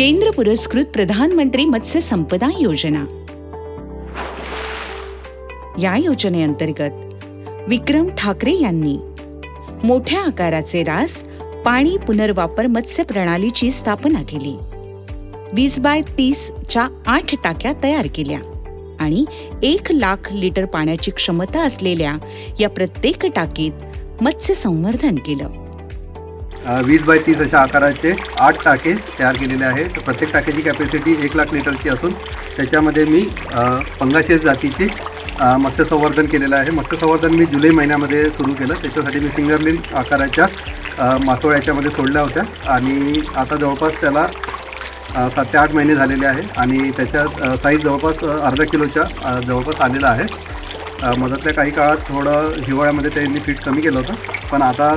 केंद्र पुरस्कृत प्रधानमंत्री मत्स्य संपदा योजना. या योजनेअंतर्गत विक्रम ठाकरे यांनी मोठ्या आकाराचे रास पाणी पुनर्वापर मत्स्य प्रणालीची स्थापना केली. वीस बाय तीस च्या आठ टाक्या तयार केल्या आणि एक लाख लिटर पाण्याची क्षमता असलेल्या या प्रत्येक टाकीत मत्स्य संवर्धन केलं. वीस बाय तीस अशा आकाराचे आठ टाके तयार केलेले आहे तर प्रत्येक टाक्याची कॅपॅसिटी एक लाख लिटरची असून त्याच्यामध्ये मी अ, पंगाशेस जातीचे मत्स्यसंवर्धन केलेलं आहे. मत्स्यसंवर्धन मी जुलै महिन्यामध्ये सुरू केलं. त्याच्यासाठी मी फिंगरलिन आकाराच्या मासोळ्याच्यामध्ये मासोळ्या याच्यामध्ये सोडल्या होत्या. आणि आता जवळपास त्याला सात ते आठ महिने झालेले आहे आणि त्याच्या साईज जवळपास अर्धा किलोच्या जवळपास आलेला आहे. मधातल्या काही काळात थोडं हिवाळ्यामध्ये त्यांनी फीट कमी केलं होतं. पण आता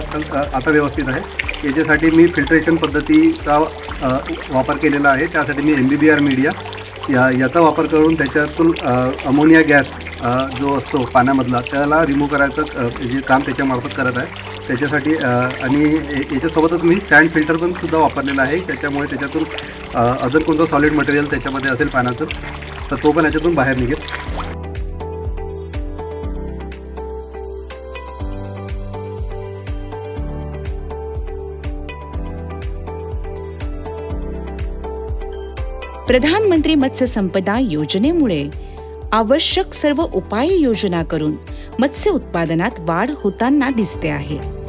आता व्यवस्थित आहे. याच्यासाठी मी फिल्ट्रेशन पद्धतीचा वापर केलेला आहे. त्यासाठी मी M B B R media या याचा वापर करून त्याच्यातून अमोनिया गॅस जो असतो पाण्यामधला त्याला रिमूव्ह करायचं जे काम त्याच्यामार्फत करत आहे. त्याच्यासाठी आणि याच्यासोबतच मी सँड फिल्टर पण सुद्धा वापरलेला आहे. त्याच्यामुळे त्याच्यातून अजून कोणतं सॉलिड मटेरियल त्याच्यामध्ये असेल पाण्याचं तर तो पण याच्यातून बाहेर निघेल. प्रधानमंत्री मत्स्य संपदा योजनेमुळे आवश्यक सर्व उपाययोजना करून मत्स्य उत्पादनात वाढ होताना दिसते आहे.